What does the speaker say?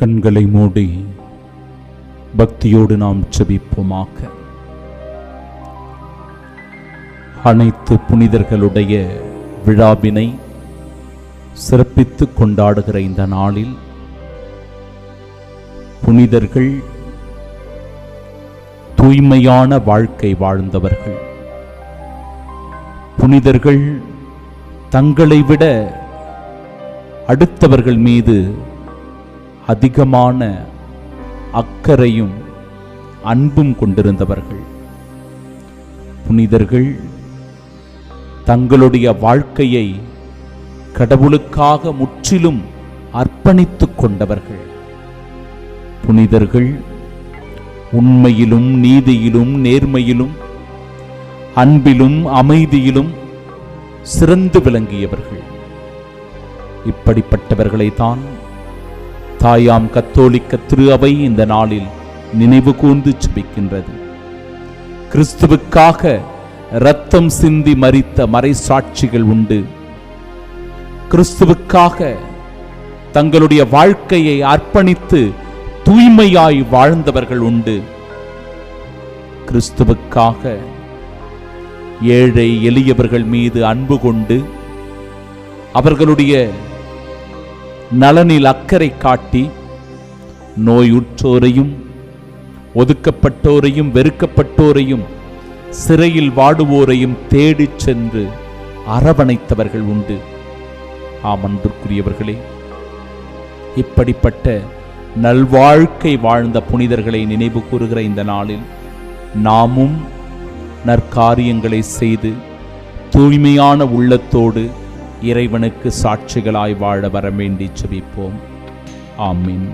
கண்களை மூடி பக்தியோடு நாம் செபிப்போமாக அனைத்து புனிதர்களுடைய விழாவினை சிறப்பித்து கொண்டாடுகிற இந்த நாளில் புனிதர்கள் தூய்மையான வாழ்க்கை வாழ்ந்தவர்கள். புனிதர்கள் தங்களை விட அடுத்தவர்கள் மீது அதிகமான அக்கறையும் அன்பும் கொண்டிருந்தவர்கள். புனிதர்கள் தங்களுடைய வாழ்க்கையை கடவுளுக்காக முற்றிலும் அர்ப்பணித்துக் கொண்டவர்கள். புனிதர்கள் உண்மையிலும் நீதியிலும் நேர்மையிலும் அன்பிலும் அமைதியிலும் சிறந்து விளங்கியவர்கள். இப்படிப்பட்டவர்களை தான் தாயாம் கத்தோலிக்க திரு அவை இந்த நாளில் நினைவு கூர்ந்து சுபிக்கின்றது கிறிஸ்துவுக்காக இரத்தம் சிந்தி மரித்த மறைசாட்சிகள் உண்டு. கிறிஸ்துவுக்காக தங்களுடைய வாழ்க்கையை அர்ப்பணித்து தூய்மையாய் வாழ்ந்தவர்கள் உண்டு. கிறிஸ்துவுக்காக ஏழை எளியவர்கள் மீது அன்பு கொண்டு அவர்களுடைய நலனில் அக்கறை காட்டி நோயுற்றோரையும் ஒதுக்கப்பட்டோரையும் வெறுக்கப்பட்டோரையும் சிறையில் வாடுவோரையும் தேடிச் சென்று அரவணைத்தவர்கள் உண்டு. ஆம் அன்பிற்குரியவர்களே இப்படிப்பட்ட நல்வாழ்க்கை வாழ்ந்த புனிதர்களை நினைவு கூறுகிற இந்த நாளில் நாமும் நற்காரியங்களை செய்து தூய்மையான உள்ளத்தோடு இறைவனுக்கு சாட்சிகளாய் வாழ வர வேண்டி செபிப்போம். ஆமீன்.